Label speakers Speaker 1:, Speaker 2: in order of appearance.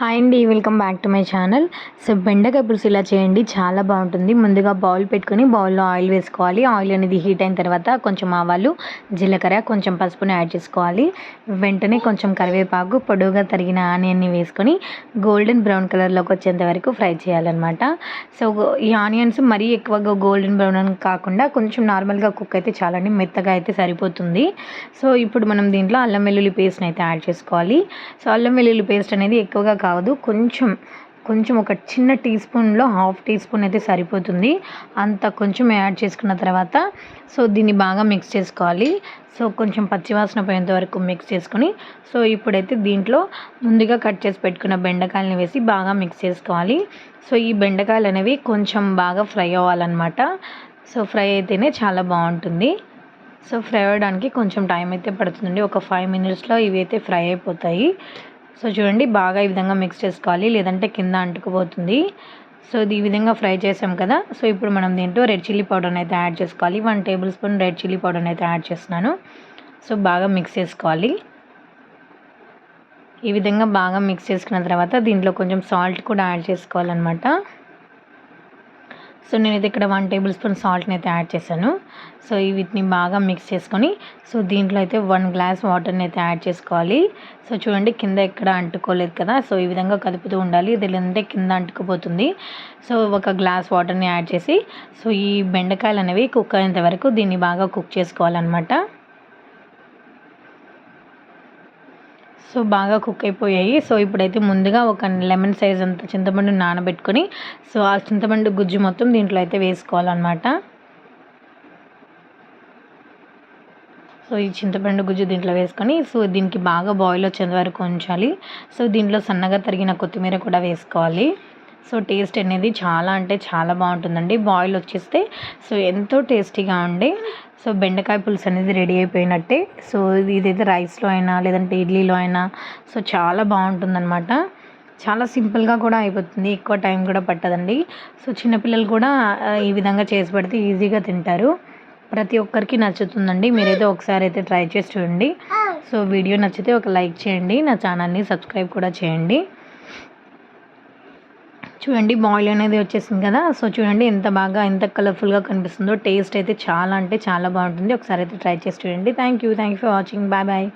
Speaker 1: Hi అండి welcome back to my channel. So బెండకాయ పులుసు ఇలా చేయండి చాలా బాగుంటుంది. ముందుగా బౌల్ పెట్టుకొని బౌల్లో ఆయిల్ వేసుకోవాలి. ఆయిల్ అనేది హీట్ అయిన తర్వాత కొంచెం ఆవాలు జీలకర్ర కొంచెం పసుపుని యాడ్ చేసుకోవాలి. వెంటనే కొంచెం కరివేపాకు పొడవుగా తరిగిన ఆనియన్ని వేసుకొని గోల్డెన్ బ్రౌన్ కలర్లోకి వచ్చేంత వరకు ఫ్రై చేయాలన్నమాట. సో ఈ ఆనియన్స్ మరీ ఎక్కువగా గోల్డెన్ బ్రౌన్ కాకుండా కొంచెం నార్మల్గా కుక్ అయితే చాలండి మెత్తగా అయితే సరిపోతుంది. సో ఇప్పుడు మనం దీంట్లో అల్లం వెల్లుల్లి పేస్ట్ని అయితే యాడ్ చేసుకోవాలి. సో అల్లం వెల్లుల్లి పేస్ట్ అనేది ఎక్కువగా కాదు కొంచెం కొంచెం ఒక చిన్న టీ స్పూన్లో హాఫ్ టీ స్పూన్ అయితే సరిపోతుంది. అంత కొంచెం యాడ్ చేసుకున్న తర్వాత సో దీన్ని బాగా మిక్స్ చేసుకోవాలి. సో కొంచెం పచ్చివాసన పోయేంత వరకు మిక్స్ చేసుకొని సో ఇప్పుడైతే దీంట్లో ముందుగా కట్ చేసి పెట్టుకున్న బెండకాయలని వేసి బాగా మిక్స్ చేసుకోవాలి. సో ఈ బెండకాయలు అనేవి కొంచెం బాగా ఫ్రై అవ్వాలన్నమాట. సో ఫ్రై అయితేనే చాలా బాగుంటుంది. సో ఫ్రై అవ్వడానికి కొంచెం టైం అయితే పడుతుందండి. ఒక ఫైవ్ మినిట్స్లో ఇవి అయితే ఫ్రై అయిపోతాయి. సో చూడండి బాగా ఈ విధంగా మిక్స్ చేసుకోవాలి. లేదంటే కింద అంటుకుపోతుంది. సో ఇది ఈ విధంగా ఫ్రై చేసాం కదా. సో ఇప్పుడు మనం దీంట్లో రెడ్ చిల్లీ పౌడర్ని అయితే యాడ్ చేసుకోవాలి. One tablespoon red chilli పౌడర్ని అయితే యాడ్ చేస్తున్నాను. సో బాగా మిక్స్ చేసుకోవాలి. ఈ విధంగా బాగా మిక్స్ చేసుకున్న తర్వాత దీంట్లో కొంచెం సాల్ట్ కూడా యాడ్ చేసుకోవాలన్నమాట. సో నేనైతే ఇక్కడ వన్ టేబుల్ స్పూన్ సాల్ట్ని అయితే యాడ్ చేశాను. సో వీటిని బాగా మిక్స్ చేసుకొని సో దీంట్లో అయితే వన్ గ్లాస్ వాటర్ని అయితే యాడ్ చేసుకోవాలి. సో చూడండి కింద ఎక్కడ అంటుకోలేదు కదా సో ఈ విధంగా కదుపుతూ ఉండాలి. ఇది లేదంటే కింద అంటుకుపోతుంది. సో ఒక గ్లాస్ వాటర్ని యాడ్ చేసి సో ఈ బెండకాయలు అనేవి కుక్ అయ్యేంత వరకు దీన్ని బాగా కుక్ చేసుకోవాలన్నమాట. సో బాగా కుక్ అయిపోయాయి. సో ఇప్పుడైతే ముందుగా ఒక లెమన్ సైజ్ అంత చింతపండు నానబెట్టుకొని సో ఆ చింతపండు గుజ్జు మొత్తం దీంట్లో అయితే వేసుకోవాలన్నమాట. సో ఈ చింతపండు గుజ్జు దీంట్లో వేసుకొని సో దీనికి బాగా బాయిల్ వచ్చేంత వరకు ఉంచాలి. సో దీంట్లో సన్నగా తరిగిన కొత్తిమీర కూడా వేసుకోవాలి. సో టేస్ట్ అనేది చాలా అంటే చాలా బాగుంటుందండి. బాయిల్ వచ్చేస్తే సో ఎంతో టేస్టీగా ఉండే సో బెండకాయ పులుసు అనేది రెడీ అయిపోయినట్టే. సో ఇదైతే రైస్లో అయినా లేదంటే ఇడ్లీలో అయినా సో చాలా బాగుంటుందన్నమాట. చాలా సింపుల్గా కూడా అయిపోతుంది ఎక్కువ టైం కూడా పట్టదండి. సో చిన్నపిల్లలు కూడా ఈ విధంగా చేసి పెడితే ఈజీగా తింటారు. ప్రతి ఒక్కరికి నచ్చుతుందండి. మీరైతే ఒకసారి అయితే ట్రై చేసి చూడండి. సో వీడియో నచ్చితే ఒక లైక్ చేయండి. నా ఛానల్ని సబ్స్క్రైబ్ కూడా చేయండి. చూడండి బాయిల్ అనేది వచ్చేసింది కదా. సో చూడండి ఎంత బాగా ఎంత కలర్ఫుల్గా కనిపిస్తుందో. టేస్ట్ అయితే చాలా అంటే చాలా బాగుంటుంది. ఒకసారి అయితే ట్రై చేసి చూడండి. Thank you thank you for watching bye bye